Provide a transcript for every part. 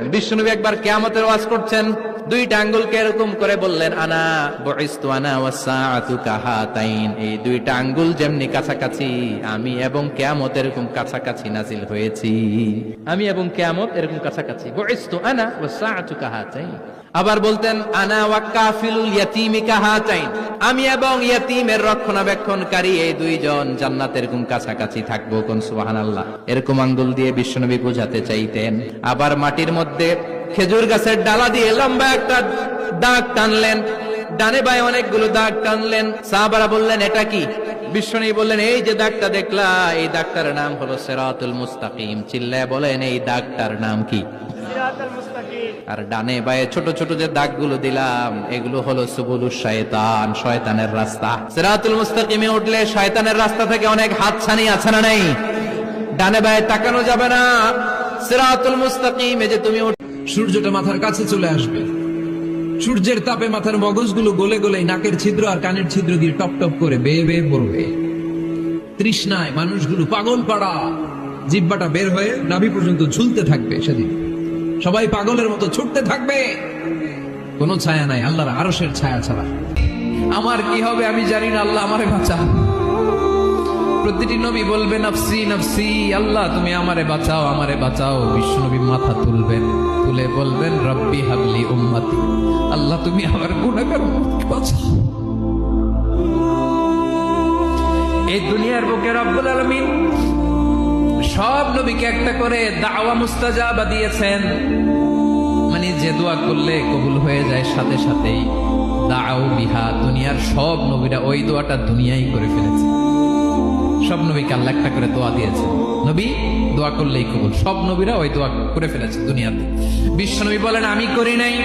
বিশ্বনবী একবার কেয়ামতের ওয়াজ করছেন, দুইটা আঙ্গুলকে এরকম করে বললেন, আনা বইস্তু এই দুইটা আঙ্গুল যেমনি কাছাকাছি, আমি এবং কেয়ামত এরকম কাছাকাছি নাজিল হয়েছি। আমি এবং কেয়ামত এরকম কাছাকাছি। বইস্তু আনা ওয়াসাআতু কাহাতাইন। আবার বলতেন, আনা ওয়াক্কাফিলুল ইয়াতীমি কাহাতাইন। আমি এবং ইয়াতীমের রক্ষণাবেক্ষণকারী এই দুইজন জান্নাত এরকম কাছাকাছি থাকব কোন সুবহানাল্লাহ? এরকম আঙ্গুল দিয়ে বিশ্বনবী বোঝাতে চাইতেন। আবার মাটির মধ্যে খেজুর গাছের ডালা দিয়ে লম্বা একটা দাগ টানলেন। ডানে বায়ে অনেকগুলো দাগ টানলেন। সাহাবারা বললেন, এটা কি? বিশ্বনী বললেন, এই যে দাগটা দেখলা, এই দাগটার নাম হলো সেরাতুল মুস্তাকিম। চিল্লায় বলেন, এই দাগটার নাম কি? আর ডানে বায়ে ছোট ছোট যে দাগগুলো দিলাম, এগুলো হলো সুবুলু শয়তান, শয়তানের রাস্তা। সিরাতুল মুস্তাকিমে উঠলে শয়তানের রাস্তা থেকে অনেক হাতছানি আছে না নাই? ডানে বায়ে তাকানো যাবে না। সিরাতুল মুস্তাকিমে যে তুমি সূর্যটা মাথার কাছে চলে আসবে। সূর্যের তাপে মাথার মগজগুলো গলে গলে নাকের ছিদ্র আর কানের ছিদ্র দিয়ে টপ টপ করে বেয়ে বেয়ে পড়বে। তৃষ্ণায় মানুষগুলো পাগল পাড়া। জিব্বাটা বের হয়ে নাভি পর্যন্ত ঝুলতে থাকবে সেদিন। সবাই পাগলের মতো ছুটতে থাকবে। কোনো ছায়া নাই, আল্লাহর আরসের ছায়া ছাড়া। আমার কি হবে আমি জানি না, আল্লাহ আমারে বাঁচা প্রতিটি নবী বলবে, নফসি নফসি, আল্লাহ, তুমি আমারে বাঁচাও আমারে বাঁচাও। বিশ্বনবী মাথা তুলবেন, তুলে বলবেন, রব্বি হাবলি উম্মতি, আল্লাহ, তুমি আমার গুণাগার বাঁচাও। এই দুনিয়ার বুকে রব্বুল আলমিন সব নবীকে একটা করে দাওয়া মুস্তাজাবা দিয়েছেন মানে যে দোয়া করলে কবুল হয়ে যায় সাথে সাথেই দাও বিহা দুনিয়ার সব নবীরা ওই দোয়াটা দুনিয়াই করে ফেলেছে সব নবীকে আল্লাহ একটা করে দোয়া দিয়েছে নবী দোয়া করলেই কবুল সব নবীরা ওই দোয়া করে ফেলেছে দুনিয়াতে বিশ্ব নবী বলেন আমি করি নাই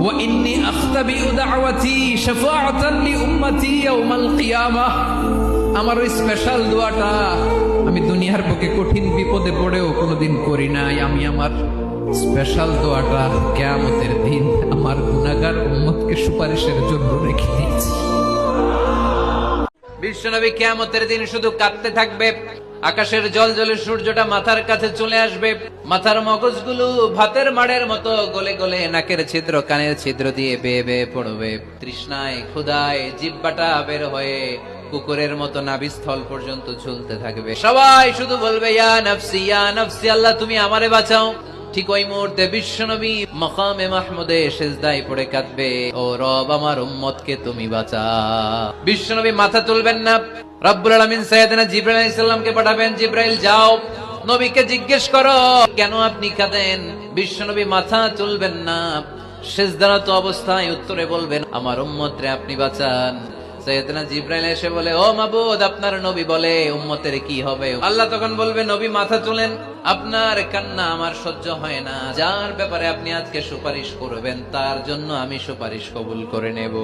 وإني أختبئ دعوتي شفاعة لأمتي يوم القيامة আমার ওই স্পেশাল দোয়াটা আমি দুনিয়ার বুকে কঠিন বিপদে পড়েও কোনোদিন করি নাই। আমি আমার স্পেশাল দোয়াটা কেয়ামতের দিন আমার গুণাগার উম্মতকে সুপারিশের জন্য রেখে দিয়েছি। বিশ্বনবী কেয়ামতের দিন শুধু কাঁদতে থাকবে আকাশের জল জলে সূর্যটা মাথার কাছে চলে আসবে। মাথার মগজগুলো ভাতের মাড়ের মতো গলে গলে নাকের ছিদ্র, কানের ছিদ্র দিয়ে বেয়ে বেয়ে পড়বে। তৃষ্ণায় ক্ষুদায় জিব্বাটা বের হয়ে কুকুরের মতো নাভিস্থল পর্যন্ত ঝুলতে থাকবে। সবাই শুধু বলবে, ইয়া নফসি ইয়া নফসি, আল্লাহ তুমি আমারে বাঁচাও। ঠিক ওই মুহূর্তে বিশ্বনবী মকামে মাহমুদে সেজদায় পড়ে কাঁদবে, ও রব, আমার উম্মতকে তুমি বাঁচা। বিশ্বনবী মাথা তুলবেন না। রব্বুল আলামিন সাইয়েদনা জিব্রাইল আলাইহিস সালামকে পাঠাবেন, জিব্রাইল, যাও। নবীকে জিজ্ঞেস করো, কেন আপনি কাঁদেন? বিশ্বনবী মাথা তুলবেন না। সেজদারত অবস্থায় উত্তরে বলবেন, আমার উম্মতরে আপনি বাঁচান। সৈয়দনা জিব্রাইল এসে বলে, ও মাবুদ, আপনার নবী বলে উম্মতের কি হবে? আল্লাহ তখন বলবে, নবী মাথা তুলেন, আপনার কান্না আমার সহ্য হয় না। যার ব্যাপারে আপনি আজকে সুপারিশ করবেন, তার জন্য আমি সুপারিশ কবুল করে নেব।